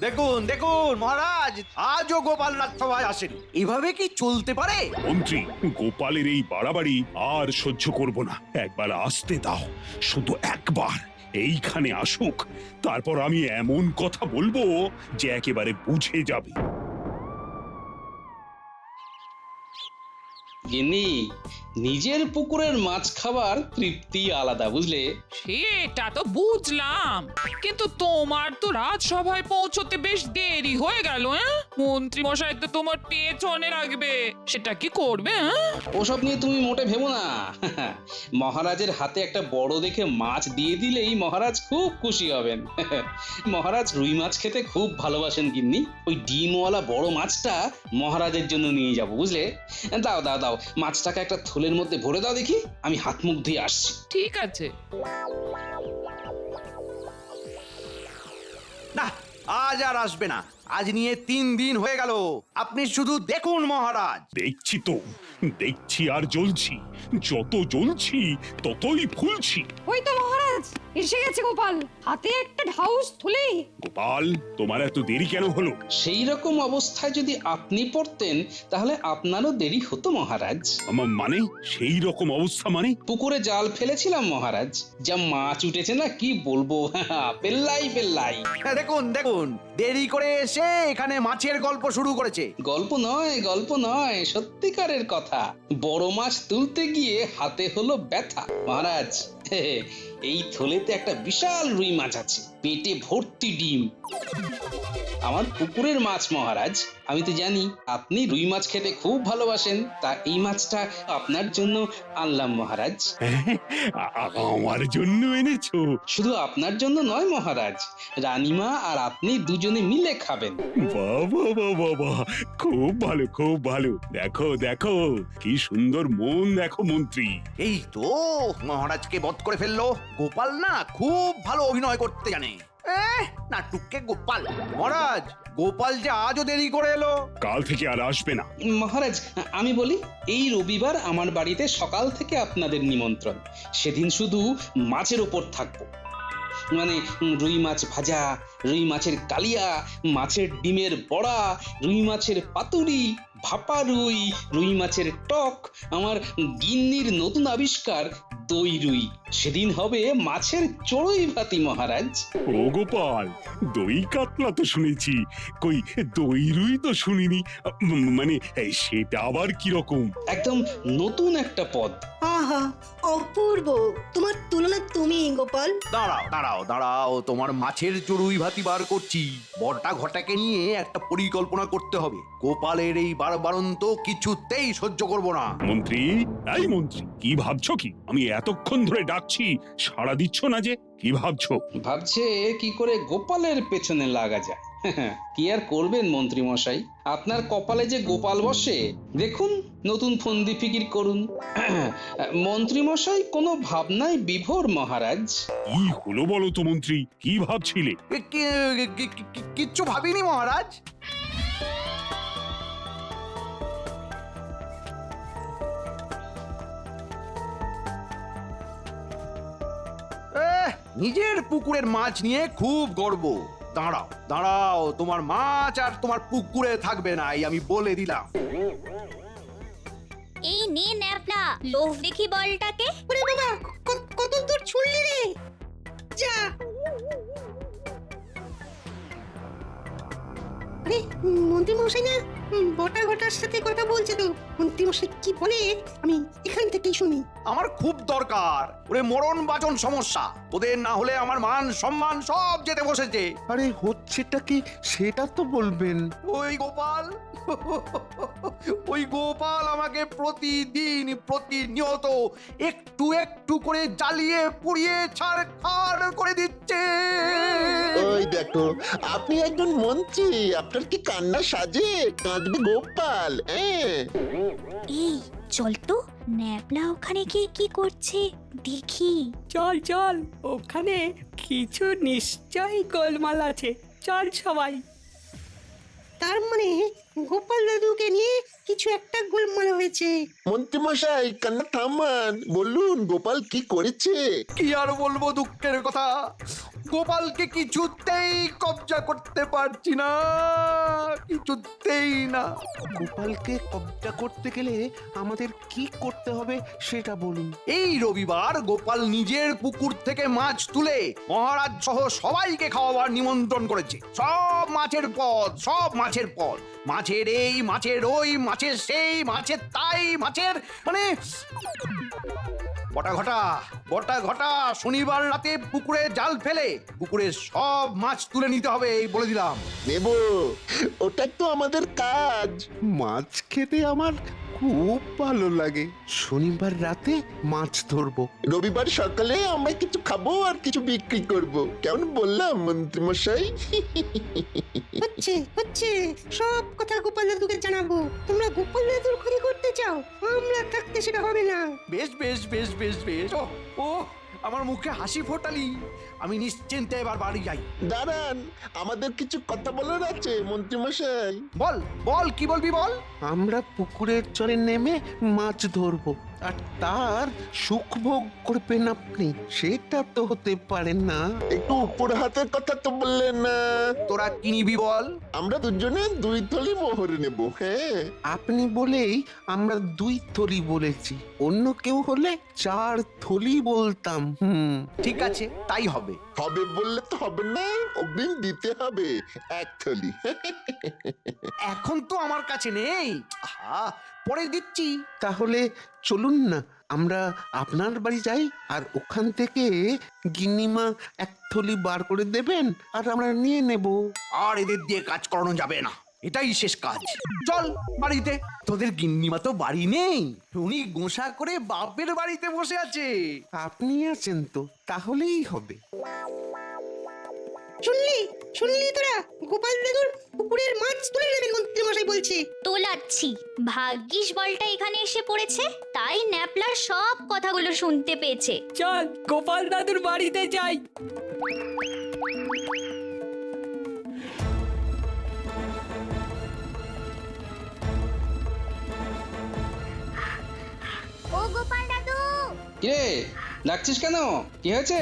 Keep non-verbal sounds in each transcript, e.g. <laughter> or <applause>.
দেখুন দেখুন, মহারাজ, আজও গোপাল সভায় আসেন। এভাবে কি চলতে পারে? মন্ত্রী, গোপালের এই বাড়াবাড়ি আর সহ্য করব না। একবার আসতে দাও, শুধু একবার, এইখানে আসুক। তারপর আমি এমন কথা বলব যে একেবারে বুঝে যাবে। গিন্নি নিজের পুকুরের মাছ খাবার তৃপ্তি আলাদা বুঝলে? সেটা তো বুঝলাম। কিন্তু তোমার তো রাজসভায় পৌঁছতে বেশ দেরি হয়ে গেল হ্যাঁ? মন্ত্রী মশাই তো তোমার পেছনে রাখবে। সেটা কি করবে হ্যাঁ? ওসব নিয়ে তুমি মোটে ভেবো না। <laughs> মহারাজের হাতে একটা বড় দেখে মাছ দিয়ে দিলেই মহারাজ খুব খুশি হবেন। <laughs> মহারাজ রুই মাছ খেতে খুব ভালোবাসেন গিন্নি। ওই ডিমওয়ালা বড় মাছটা মহারাজের জন্য নিয়ে যাব বুঝলে? দাও দাও দাও। মাছটাকে একটা থলের মধ্যে ভরে দাও দেখি আমি হাত মুখ ধুয়ে আসছি। ঠিক আছে। না আজ আর আসবে না। আজ নিয়ে তিন দিন হয়ে গেল। আপনি শুধু দেখুন মহারাজ। দেখছি তো দেখছি আর জ্বলছি। যত জ্বলছি ততই ফুলছি। ওই তো মহারাজ এসে গেছে গোপাল। হাতে একটা ঢাউস থলে। গোপাল তোমার এত দেরি কেন হলো? সেই রকম অবস্থায় যদি আপনি পড়তেন তাহলে আপনারও দেরি হতো মহারাজ। আমার মানে? সেই রকম অবস্থা মানে? পুকুরে জাল ফেলেছিলাম মহারাজ। যা মাছ উঠেছে না কি বলব? <laughs> পেল্লাই পেল্লাই। হ্যাঁ, দেখুন দেখুন। দেরি করে এসে এখানে মাছের গল্প শুরু করেছে। গল্প নয় গল্প নয় সত্যিকারের কথা। বড় মাছ তুলতে গিয়ে হাতে হলো ব্যথা। মহারাজ এই থলেতে একটা বিশাল রুই মাছ আছে পেটে ভর্তি ডিম। আমার পুকুরের মাছ মহারাজ আমি তো জানি আপনি রুই মাছ খেতে খুব ভালোবাসেন তা এই মাছটা আপনার জন্য আনলাম মহারাজ। আমার জন্য এনেছো? শুধু আপনার জন্য নয় মহারাজ রানীমা আর আপনি দুজনে মিলে খাবেন। বাবা বাবা বাবা খুব ভালো খুব ভালো। দেখো দেখো কি সুন্দর মন দেখো মন্ত্রী। এই তো মহারাজকে বধ করে ফেলল। গোপাল না খুব ভালো অভিনয় করতে জানে। এহ, না টুককে গোপাল। মহারাজ গোপাল যে আজও দেরি করে এলো। কাল থেকে আর আসবে না। মহারাজ আমি বলি এই রবিবার আমার বাড়িতে সকাল থেকে আপনাদের নিমন্ত্রণ। সেদিন শুধু মাছের ওপর থাকব। মানে রুই মাছ ভাজা রুই মাছের কালিয়া মাছের ডিমের বড়া রুই মাছের পাতুরি ভাপা রুই রুই মাছের টক আমার গিন্নির নতুন আবিষ্কার দই রুই। সেদিন হবে মাছের চড়ুই ভাতি মহারাজ। ও গোপাল দই কাতলা তো শুনেছি। কই দই রুই তো শুনিনি। মানে সেটা আবার কি রকম? একদম নতুন একটা পদ। আহা অপূর্ব। তোমার তুলনা তুমি গোপাল। দাঁড়াও দাঁড়াও দাঁড়াও। তোমার মাছের চড়ুই ভাতি বার করছি। বড়টা ঘটাকে নিয়ে একটা পরিকল্পনা করতে হবে। গোপালের এই কিছুতেই সহ্য করব না। মন্ত্রী এই মন্ত্রী কি ভাবছ কি? আমি এতক্ষণ ধরে ডাকছি সাড়া দিচ্ছ না যে? কি ভাবছ? ভাবছে কি করে গোপালের পেছনে লাগা যায়। <laughs> কি আর করবেন মন্ত্রী মশাই? আপনার কপালে যে গোপাল বসে দেখুন নতুন ফন্দি ফিকির করুন। <clears throat> মন্ত্রী মশাই কোনো ভাবনায় বিভোর মহারাজ? কি হলো বলো তো মন্ত্রী কি ভাবছিলে? কিচ্ছু ভাবিনি মহারাজ। নিজের পুকুরের মাছ নিয়ে খুব গর্ব। দাঁড়াও দাঁড়াও তোমার মাছ আর তোমার পুকুরে থাকবে না এই আমি বলে দিলাম। এই নে ন্যাপলা লোভ দেখি বলটাকে। ওরে বাবা ক- কত দূর ছুড়লি রে? যা। আরে মন্ত্রী মশাই না বটা ঘটার সাথে কথা বলছে তো। মন্ত্রী মশাই কি বলে? আমি এখান থেকেই শুনি। আমার খুব দরকার। ওরে মরণ বাচন সমস্যা। ওদের না হলে আমার মান সম্মান সব যেতে বসেছে। আরে হচ্ছেটা কি? সেটা তো বলবেন। ওই গোপাল। <laughs> ওই গোপাল আমাকে প্রতিদিন প্রতিনিয়ত একটু একটু করে জ্বালিয়ে পুড়িয়ে ছাড় খাড় করে দিচ্ছে। ওই দেখো আপনি একজন মন্ত্রী। আপনার কি কান্না সাজে? কাঁদবে গোপাল হ্যাঁ? এই চল তো। ন্যাপলা ওখানে গিয়ে কি করছে? দেখি। চল চল ওখানে কিছু নিশ্চয়ই গোলমাল আছে। চল সবাই। তার মানে গোপাল দাদুকে নিয়ে কিছু একটা গোলমাল হয়েছে। মন্ত্রী মশাই কান্না থামান। বলুন গোপাল কি করেছে? কি আর বলব দুঃখের কথা? গোপালকে কিছুতেই কবজা করতে পারছি না। কিছুতেই না। গোপালকে কবজা করতে গেলে আমাদের কি করতে হবে সেটা বলুন। এই রবিবার গোপাল নিজের পুকুর থেকে মাছ তুলে মহারাজ সহ সবাইকে খাওয়াবার নিমন্ত্রণ করেছে। সব মাছের পদ সব মাছের পদ। মাছের এই মাছের ওই মাছের সেই মাছের তাই মাছের মানে বটা ঘটা, গোটা ঘটা শনিবার রাতে পুকুরে জাল ফেলে পুকুরে সব মাছ তুলে নিতে হবে এই বলে দিলাম। নেব, ওটা তো আমাদের কাজ। মাছ খেতে আমার খুব ভালো লাগে। শনিবার রাতে মাছ ধরবো। রবিবার সকালে আমরা কিছু খাব আর কিছু বিক্রি করব। কেমন বললাম মন্ত্রীমশাই হচ্ছে হচ্ছে। সব কথা গোপাল দাদুকে জানাব। তোমরা গোপাল দাদুর ক্ষতি করতে চাও আমরা থাকতে সেটা হবে না। বেশ বেশ বেশ বেশ বেশ। ও আমার মুখে হাসি ফোটালি। আমি নিশ্চিন্তে এবার বাড়ি যাই। দাঁড়ান আমাদের কিছু কথা বলার আছে মন্ত্রীমশাই। বল বল কি বলবি বল? আমরা পুকুরের চরে নেমে মাছ ধরবো। আর তার সুখ ভোগ করবেন আপনি সেটা তো হতে পারে না। একটু উপর হাতের কথা তো বললেন না। তোরা কি নিবি বল? আমরা দুজনে দুই থলি মোহর নেব হ্যাঁ আপনি বলেই আমরা দুই থলি বলেছি অন্য কেউ হলে চার থলি বলতাম হুম। ঠিক আছে তাই হবে। হবে বললে তো হবে না অগ্রিম দিতে হবে এক থলি। এখন তো আমার কাছে নেই। আহা পরে দিচ্ছি। তাহলে চলুন না আমরা আপনার বাড়ি যাই আর ওখান থেকে গিন্নিমা এক থলি বার করে দেবেন আর আমরা নিয়ে নেব। আর এদের দিয়ে কাজ করানো যাবে না। এটাই শেষ কাজ। চল বাড়িতে। তোদের গিন্নিমা তো বাড়ি নেই। উনি গোসা করে বাপের বাড়িতে বসে আছে। আপনি আছেন তো তাহলেই হবে। শুনলি? শুনলি তোরা? গোপাল দাদুর পুকুরের মাছ তুলে নেবেন মন্ত্রী মশাই বলছে। তোলাচ্ছি। ভাগ্যিস বলটা এখানে এসে পড়েছে তাই ন্যাপলার সব কথাগুলো শুনতে পেয়েছে। চল গোপাল দাদুর বাড়িতে যাই। ও গোপাল দাদু! কিরে ডাকছিস কেন? কি হয়েছে?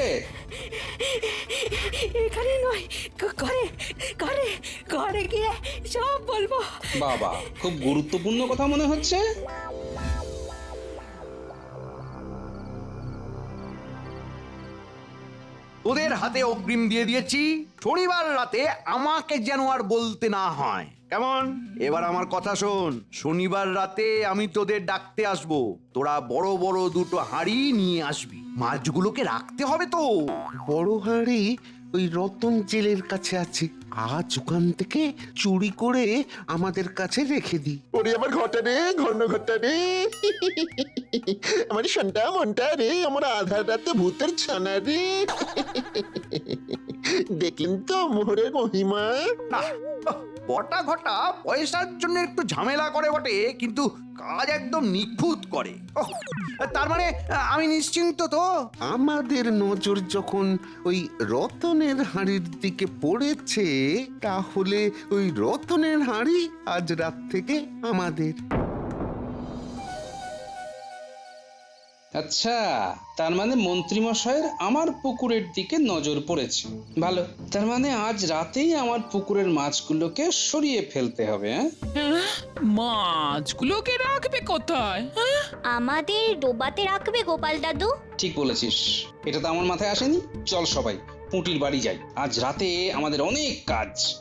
এখানে নয় ঘরে ঘরে ঘরে গিয়ে সব বলব। বাবা খুব গুরুত্বপূর্ণ কথা মনে হচ্ছে? তোদের হাতে অগ্রিম দিয়ে দিয়েছি শনিবার রাতে আমাকে যেন আর বলতে না হয়। কেমন? এবার আমার কথা শোন শনিবার রাতে আমি তোদের ডাকতে আসব। তোরা বড় বড় দুটো হাঁড়ি নিয়ে আসবি। মাছগুলোকে রাখতে হবে তো। বড় হাঁড়ি ওই রতন জেলের কাছে আছে। আজ ওখান থেকে চুরি করে আমাদের কাছে রেখে দিই ওরে আমার ঘটা রে ঘন ঘটা রে। আমার সন্টা মনটা রে আমার আধার রাতে ভূতের ছানা রে। দেখলেন তো মোহরের মহিমা? বটা ঘটা পয়সার জন্য একটু ঝামেলা করে বটে, কিন্তু কাজ একদম নিখুঁত করে। তার মানে আমি নিশ্চিন্ত তো? আমাদের নজর যখন ওই রতনের হাঁড়ির দিকে পড়েছে, তাহলে ওই রতনের হাঁড়ি আজ রাত থেকে আমাদের। আচ্ছা তার মানে মন্ত্রীমশাইয়ের আমার পুকুরের দিকে নজর পড়েছে। ভালো তার মানে আজ রাতেই আমার পুকুরের মাছগুলোকে সরিয়ে ফেলতে হবে হ্যাঁ? মাছগুলোকে রাখবে কোথায় হ্যাঁ? আমাদের ডোবাতে রাখবে গোপাল দাদু। ঠিক বলেছিস। এটা তো আমার মাথায় আসেনি। চল সবাই পুঁটির বাড়ি যাই। আজ রাতে আমাদের অনেক কাজ।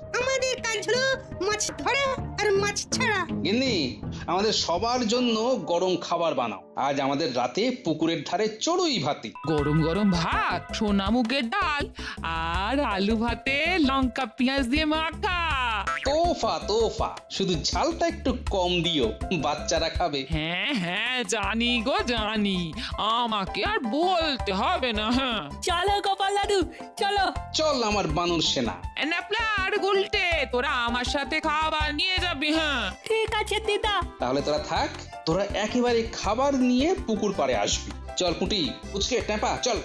আমাদের মাছ ধরা আর মাছ ছাড়া। গিন্নি আমাদের সবার জন্য গরম খাবার বানাও। আজ আমাদের রাতে পুকুরের ধারে চড়ুই ভাতি। গরম গরম ভাত সোনা মুগের ডাল আর আলু ভাতে লঙ্কা পেঁয়াজ দিয়ে মাখা। তোফা তোফা শুধু ঝালটা একটু কম দিও বাচ্চারা খাবে। হ্যাঁ হ্যাঁ জানি গো জানি। আমাকে আর বলতে হবে না। হ্যাঁ চলো গোপাল দাদু চলো। চল আমার বানর সেনা। ন্যাপলা আর গুলটে তোরা আমার সাথে খাবার নিয়ে যাবি হ্যাঁ? ঠিক আছে দিদা। তাহলে তোরা থাক তোরা একেবারে খাবার নিয়ে পুকুর পাড়ে আসবি। চল পুটি উচকে টেপা চল।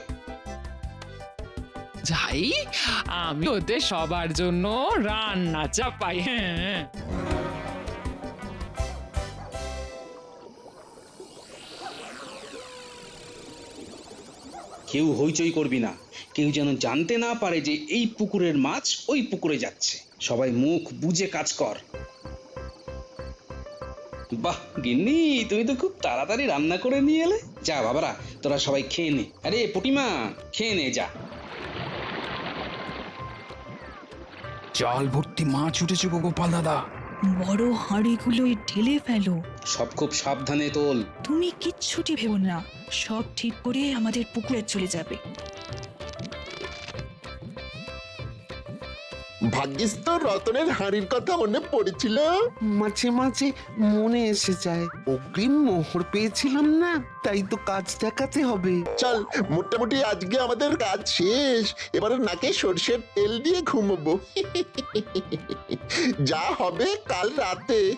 যাই, আমি ওদের সবার জন্য রান্না চাপাই হ্যাঁ। কেউ হইচই করবি না। কেউ যেন জানতে না পারে যে এই পুকুরের মাছ ওই পুকুরে যাচ্ছে। সবাই মুখ বুঝে কাজ কর। বাহ, গিন্নি, তুমি তো খুব তাড়াতাড়ি রান্না করে নিয়ে এলে। যা, বাবারা, তোরা সবাই খেয়ে নে। আরে, পুটিমা, খেয়ে নে, যা। জাল ভর্তি মাছ উঠেছে গো গোপাল দাদা। বড় হাঁড়িগুলোই ঢেলে ফেলো। সব খুব সাবধানে তোল। তুমি কিচ্ছুটি ভেবো না। সব ঠিক করে আমাদের পুকুরে চলে যাবে। ভাগ্যিস তো রতনের হাঁড়ির কথা মনে পড়েছিল। মাঝে মাঝে মনে এসে যায়। অগ্রিম মোহর পেয়েছিলাম না তাই তো কাজ দেখাতে হবে। চল মোটামুটি আজকে আমাদের কাজ শেষ। এবারে নাকে সর্ষের তেল দিয়ে ঘুমোবো। যা হবে কাল রাতে।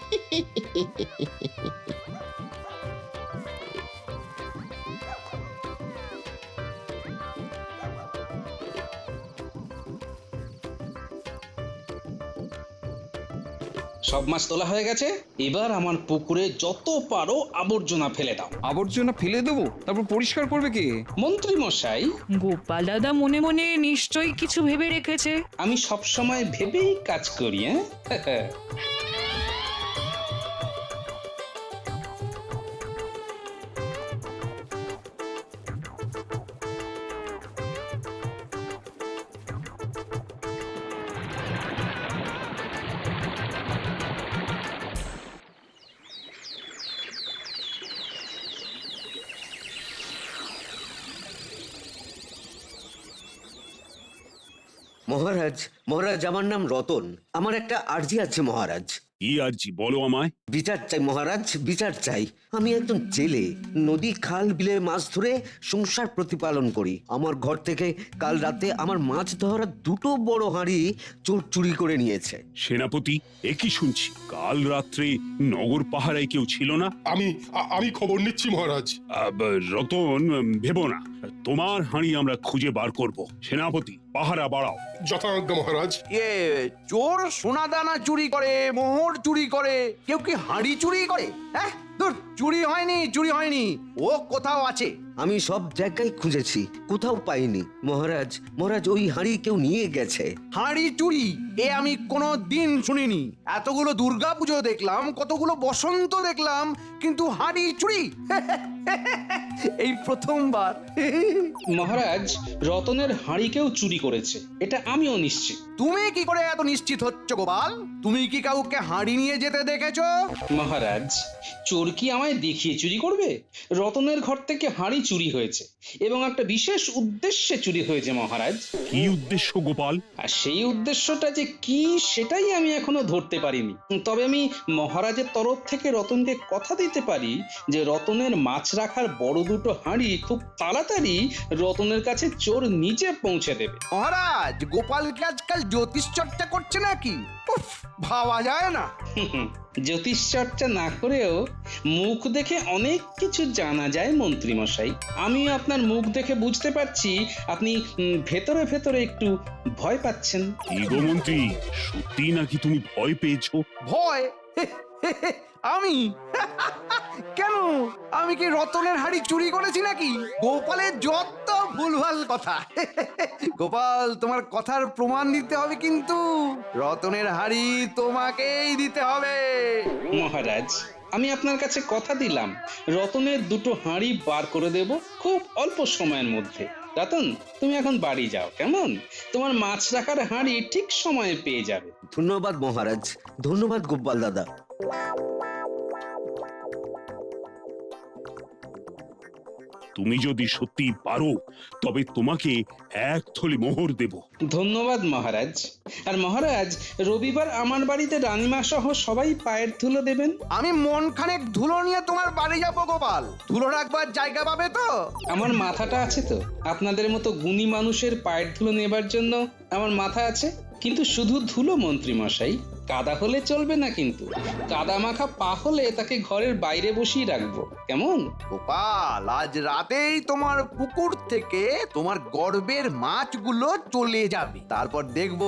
সব মাছ তোলা হয়ে গেছে। এবার আমার পুকুরে যত পারো আবর্জনা ফেলে দাও। আবর্জনা ফেলে দেবো? তারপর পরিষ্কার করবে কে? মন্ত্রী মশাই গোপাল দাদা মনে মনে নিশ্চয়ই কিছু ভেবে রেখেছে। আমি সব সময় ভেবেই কাজ করি হ্যাঁ? <laughs> মহারাজ মহারাজ আমার নাম রতন। আমার একটা আর্জি আছে মহারাজ। কি আর্জি? বলো আমায়। বিচার চাই মহারাজ বিচার চাই। আমি একজন জেলে নদী খাল বিলে মাছ ধরে সংসার প্রতিপালন করি। আমার ঘর থেকে কাল রাতে আমার মাছ ধরা দুটো বড় হাঁড়ি চোর চুরি করে নিয়েছে। সেনাপতি একই শুনছি? কাল রাত্রে নগর পাহারায় কেউ ছিল না? আমি আ- আমি খবর নিচ্ছি মহারাজ। রতন ভেবো না। তোমার হাঁড়ি আমরা খুঁজে বার করব। সেনাপতি পাহারা বাড়াও। যথাজ্ঞা মহারাজ। এ চোর সোনা দানা চুরি করে মোহর চুরি করে কেউ কি হাঁড়ি চুরি করে? হ্যাঁ? চুরি হয়নি চুরি হয়নি। ও কোথাও আছে। আমি সব জায়গায় খুঁজেছি কোথাও পাইনি। মহারাজ মহারাজ ওই হাঁড়ি কেউ নিয়ে গেছে। হাঁড়ি চুরি? এ আমি কোনো দিন শুনিনি। এতগুলো দুর্গা পুজো দেখলাম কতগুলো বসন্ত দেখলাম কিন্তু হাঁড়ি চুরি? <laughs> এই প্রথমবার। <laughs> মহারাজ রতনের হাঁড়িকেও চুরি করেছে। এটা আমিও নিশ্চিত। তুমি কি করে এত নিশ্চিত হচ্ছ গোপাল? তুমি কি কাউকে হাঁড়ি নিয়ে যেতে দেখেছ? মহারাজ চোর কি আমায় দেখিয়ে চুরি করবে? রতনের ঘর থেকে হাঁড়ি চুরি হয়েছে এবং একটা বিশেষ উদ্দেশ্যে চুরি হয়েছে মহারাজ। কি উদ্দেশ্য গোপাল? আর সেই উদ্দেশ্যটা যে কি সেটাই আমি এখনও ধরতে পারিনি। তবে আমি মহারাজের তরফ থেকে রতনকে কথা দিতে পারি যে রতনের মাছ রাখার বড় দুটো হাঁড়ি খুব তাড়াতাড়ি রতনের কাছে চোর নিজে পৌঁছে দেবে। মহারাজ গোপাল কি আজকাল জ্যোতিষ চর্চা করছে নাকি? উফ, ভাবা যায় না। জ্যোতিষ চর্চা না করেও মুখ দেখে অনেক কিছু জানা যায় মন্ত্রী মশাই আমি আপনার মুখ দেখে বুঝতে পারছি আপনি ভেতরে ভেতরে একটু ভয় পাচ্ছেন। কি গো মন্ত্রী? সত্যি নাকি তুমি ভয় পেয়েছ? ভয়? আমি? <laughs> কেন? আমি কি রতনের হাড়ি চুরি করেছি নাকি? গোপালের যত ভুলভাল কথা। <laughs> গোপাল তোমার কথার প্রমাণ দিতে হবে কিন্তু। রতনের হাড়ি তোমাকেই দিতে হবে। মহারাজ আমি আপনার কাছে কথা দিলাম। রতনের দুটো হাঁড়ি বার করে দেব খুব অল্প সময়ের মধ্যে। রতন তুমি এখন বাড়ি যাও কেমন? তোমার মাছ রাখার হাঁড়ি ঠিক সময়ে পেয়ে যাবে। ধন্যবাদ মহারাজ ধন্যবাদ গোপাল দাদা। তুমি যদি সত্যি পারো তবে তোমাকে এক থলি মোহর দেব। ধন্যবাদ মহারাজ। আর মহারাজ রবিবার আমার বাড়িতে রানীমা সহ সবাই পায়ের ধুলো দেবেন? আমি মন খানেক ধুলো নিয়ে তোমার বাড়ি যাব গোপাল। ধুলো রাখবার জায়গা পাবে তো? আমার মাথাটা আছে তো। আপনাদের মতো গুণী মানুষের পায়ের ধুলো নেবার জন্য আমার মাথা আছে। কিন্তু শুধু ধুলো মন্ত্রী মশাই। কাদা হলে চলবে না কিন্তু। কাদা মাখা পা হলে তাকে ঘরের বাইরে বসিয়ে রাখব। কেমন? গোপাল আজ রাতেই তোমার পুকুর থেকে তোমার গর্বের মাছগুলো চলে যাবে। তারপর দেখব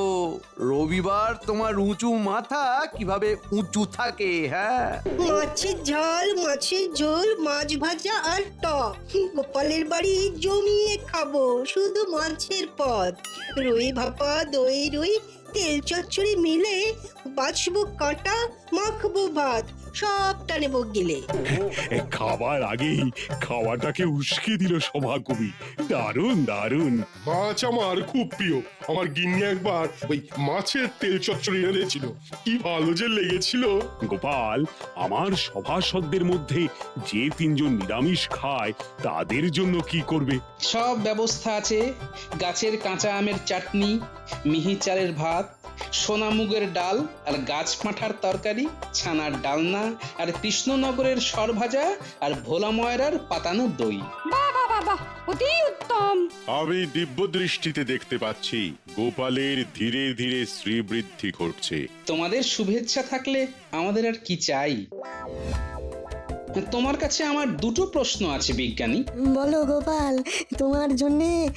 রবিবার তোমার উঁচু মাথা কীভাবে উঁচু থাকে হ্যাঁ? মাছের ঝাল মাছের ঝোল মাছ ভাজা আর টক। গোপালের বাড়ি জমিয়ে খাব শুধু মাছের পদ। রুই ভাপা দই রুই তেল চচ্চড়ি মিলে বাছবো কাঁটা মাখবো ভাত। সবটা নেব গিলে। এ খাবার আগেই খাওয়াটাকে উস্কে দিল সভাকবি। দারুণ দারুণ। মাছ আমার খুব প্রিয়। আমার গিন্নি একবার ওই মাছের তেল চচ্চড়ি এনেছিল। কি ভালো যে লেগেছিল। গোপাল আমার সভাসদদের মধ্যে যে তিনজন নিরামিষ খায় তাদের জন্য কি করবে? সব ব্যবস্থা আছে। গাছের কাঁচা আমের চাটনি মিহি চালের ভাত সোনামুগের ডাল আর গাছ পাঁঠার তরকারি ছানার ডালনা আর কৃষ্ণনগরের সরভাজা আর ভোলা ময়রার পাতানো দই। বাহ বাহ বাহ বাহ অতি উত্তম। আমি দিব্য দৃষ্টিতে দেখতে পাচ্ছি গোপালের ধীরে ধীরে শ্রীবৃদ্ধি ঘটছে। তোমাদের শুভেচ্ছা থাকলে আমাদের আর কি চাই? তোমার কাছে আমার দুটো প্রশ্ন আছে বিজ্ঞানী। বলো গোপাল তোমার জন্যে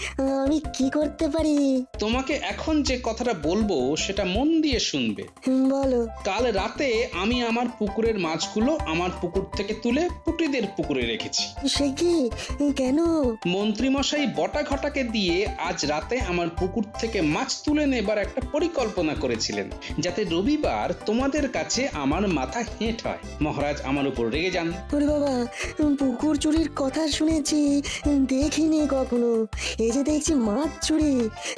আমি কি করতে পারি? তোমাকে এখন যে কথাটা বলব সেটা মন দিয়ে শুনবে। বলো। কাল রাতে আমি আমার পুকুরের মাছগুলো আমার পুকুর থেকে তুলে পুটিদের পুকুরে রেখেছি। সে কি? কেন? মন্ত্রীমশাই বটা ঘটাকে দিয়ে আজ রাতে আমার পুকুর থেকে মাছ তুলে নেবার একটা পরিকল্পনা করেছিলেন যাতে রবিবার তোমাদের কাছে আমার মাথা হেঁট হয়। মহারাজ আমার উপর রেগে যান। ওরে বাবা, পুকুর চুরির কথা শুনেছি, দেখিনি কখনো। এই যে দেখছি মাছ চুরি,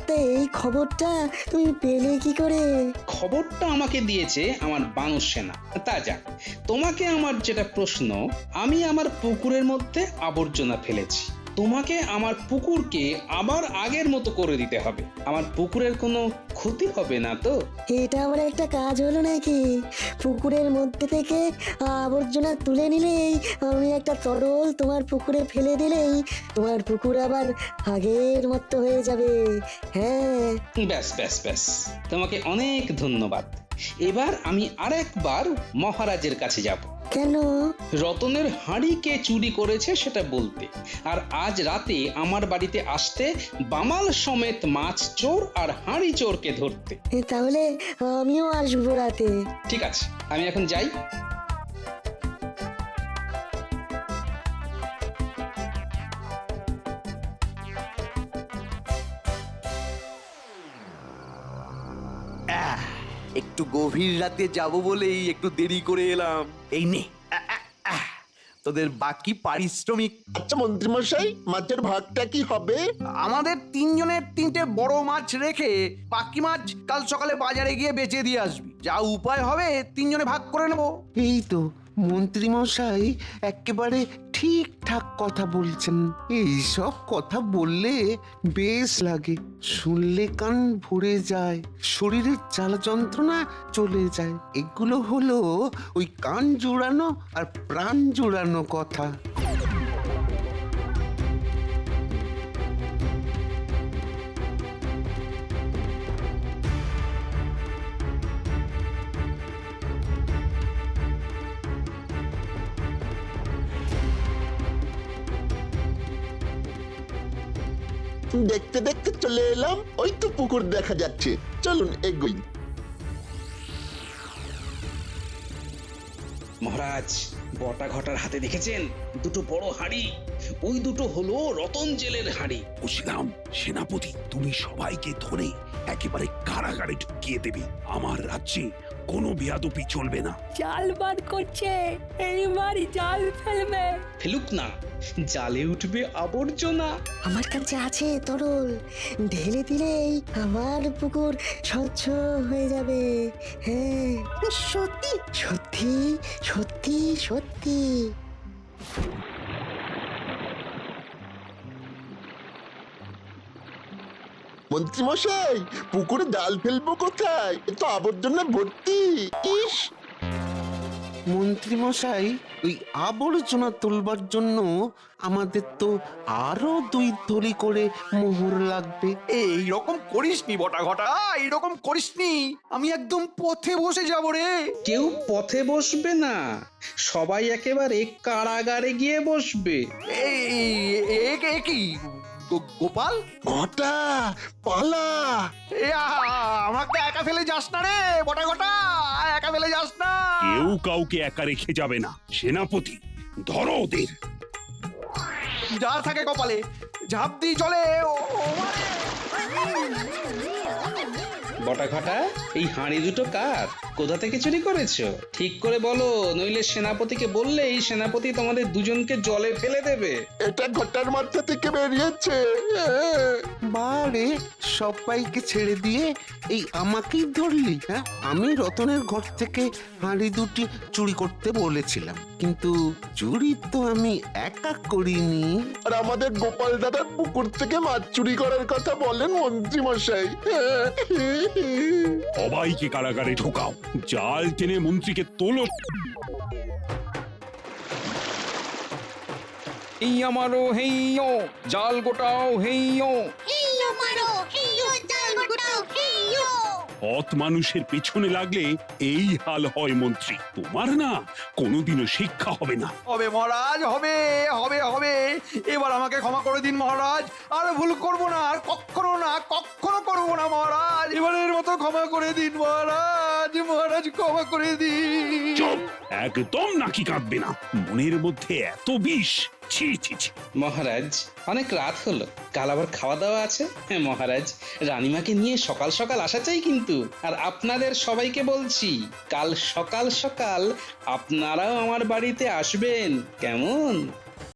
তা এই খবরটা তুমি পেলে কি করে? খবরটা আমাকে দিয়েছে আমার বানর সেনা। তা যাক, তোমাকে আমার যেটা প্রশ্ন, আমি আমার পুকুরের মধ্যে আবর্জনা ফেলেছি। তোমাকে আমার পুকুরকে আবার আগের মতো করে দিতে হবে। আমার পুকুরের কোনো ক্ষতি হবে না তো? এটা আমার একটা কাজ হলো নাকি? পুকুরের মধ্যে থেকে আবর্জনা তুলে নিলেই আমি একটা তরল তোমার পুকুরে ফেলে দিলেই তোমার পুকুর আবার আগের মতো হয়ে যাবে। হ্যাঁ। ব্যাস ব্যাস ব্যাস। তোমাকে অনেক ধন্যবাদ। এবার আমি আরেকবার মহারাজের কাছে যাব। কেন? রতনের হাঁড়ি কে চুরি করেছে সেটা বলতে। আর আজ রাতে আমার বাড়িতে আসতে বামাল সমেত মাছ চোর আর হাঁড়ি চোরকে ধরতে। তাহলে আমিও আসব রাতে। ঠিক আছে আমি এখন যাই। একটু গভীর রাতে যাব বলেই একটু দেরি করে এলাম। এই নে। আহ, তোদের বাকি পারিশ্রমিক আচ্ছা মন্ত্রীমশাই মাছের ভাগটা কি হবে? আমাদের তিনজনের তিনটে বড় মাছ রেখে বাকি মাছ কাল সকালে বাজারে গিয়ে বেচে দিয়ে আসবি। যা উপায় হবে তিনজনে ভাগ করে নেব। এই তো মন্ত্রীমশাই একেবারে ঠিকঠাক কথা বলছেন। এইসব কথা বললে বেশ লাগে। শুনলে কান ভরে যায়, শরীরের জ্বালা যন্ত্রণা চলে যায়। এগুলো হলো ওই কান জোড়ানো আর প্রাণ জোড়ানো কথা। দেখতে দেখতে চলে এলাম ওই তো পুকুর দেখা যাচ্ছে। চলুন এগোই। মহারাজ বটা ঘটার হাতে দেখেছেন? দুটো বড় হাঁড়ি। ওই দুটো হলো রতন জেলের হাঁড়ি। বুঝলাম সেনাপতি তুমি সবাইকে ধরে একেবারে কারাগারে ঢুকিয়ে দেবে। আমার রাজ্যে কোনো বেয়াদপি চলবে না। জাল বার করছে এইবার জাল ফেলবে। ফেলুক না জালে উঠবে আবর্জনা। আমার কাছে আছে তরল ঢেলে দিলেই আমার পুকুর স্বচ্ছ হয়ে যাবে। হ্যাঁ। সত্যি? সত্যি সত্যি সত্যি। মন্ত্রীমশাই পুকুরে জাল ফেলব কোথায়? এ তো আবর্জনা ভর্তি। ইস! মন্ত্রী মশাই ওই আবর্জনা তোলবার জন্য আমাদের তো আরও দুই থলি করে মোহর লাগবে। এই রকম করিসনি বটা ঘটা এইরকম করিসনি। আমি একদম পথে বসে যাব রে। কেউ পথে বসবে না সবাই একেবারে কারাগারে গিয়ে বসবে। এই এ এ কি? গো- গোপাল? ঘটা পালা। আমাকে একা ফেলে যাস না রে বটা গোটা। একা ফেলে যাস না। কেউ কাউকে একা রেখে যাবে না সেনাপতি। ধরো ওদের। যা থাকে কপালে ঝাঁপ দিয়ে চলে ও ও মানে। বটা ঘটা এই হাঁড়ি দুটো কার? কোথা থেকে চুরি করেছ? ঠিক করে বলো নইলে সেনাপতিকে বললে এই সেনাপতি তোমাদের দুজনকে জলে ফেলে দেবে। এটা ঘটার মাথা থেকে বেরিয়েছে। বারে সবাইকে ছেড়ে দিয়ে এই আমাকেই ধরলি হ্যাঁ? আমি রতনের ঘর থেকে হাঁড়ি দুটি চুরি করতে বলেছিলাম কিন্তু চুরি তো আমি একা করিনি। আর আমাদের গোপাল দাদার পুকুর থেকে মাছ চুরি করার কথা বলেন মন্ত্রী মশাই। সবাইকে কারাগারে ঢোকাও। জাল টেনে মন্ত্রীকে তোলো। এই আমারও হেইও জাল গোটাও হেইয়ো মানুষের পেছনে লাগলে এই হাল হয় মন্ত্রী। তোমার না কোনোদিনও শিক্ষা হবে না। হবে মহারাজ, হবে হবে হবে। এবার আমাকে ক্ষমা করে দিন মহারাজ। আর ভুল করব না, আর কখনো না, কখনো করব না মহারাজ। এবারের মতো ক্ষমা করে দিন মহারাজ মহারাজ ক্ষমা করে দিন। চুপ একদম নাকি কাঁদবে না? মনের মধ্যে এত বিষ। ছি ছি ছি। মহারাজ অনেক রাত হলো। কাল আবার খাওয়া দাওয়া আছে? হ্যাঁ মহারাজ রানীমাকে নিয়ে সকাল সকাল আসা চাই কিন্তু। আর আপনাদের সবাইকে বলছি কাল সকাল সকাল আপনারাও আমার বাড়িতে আসবেন। কেমন?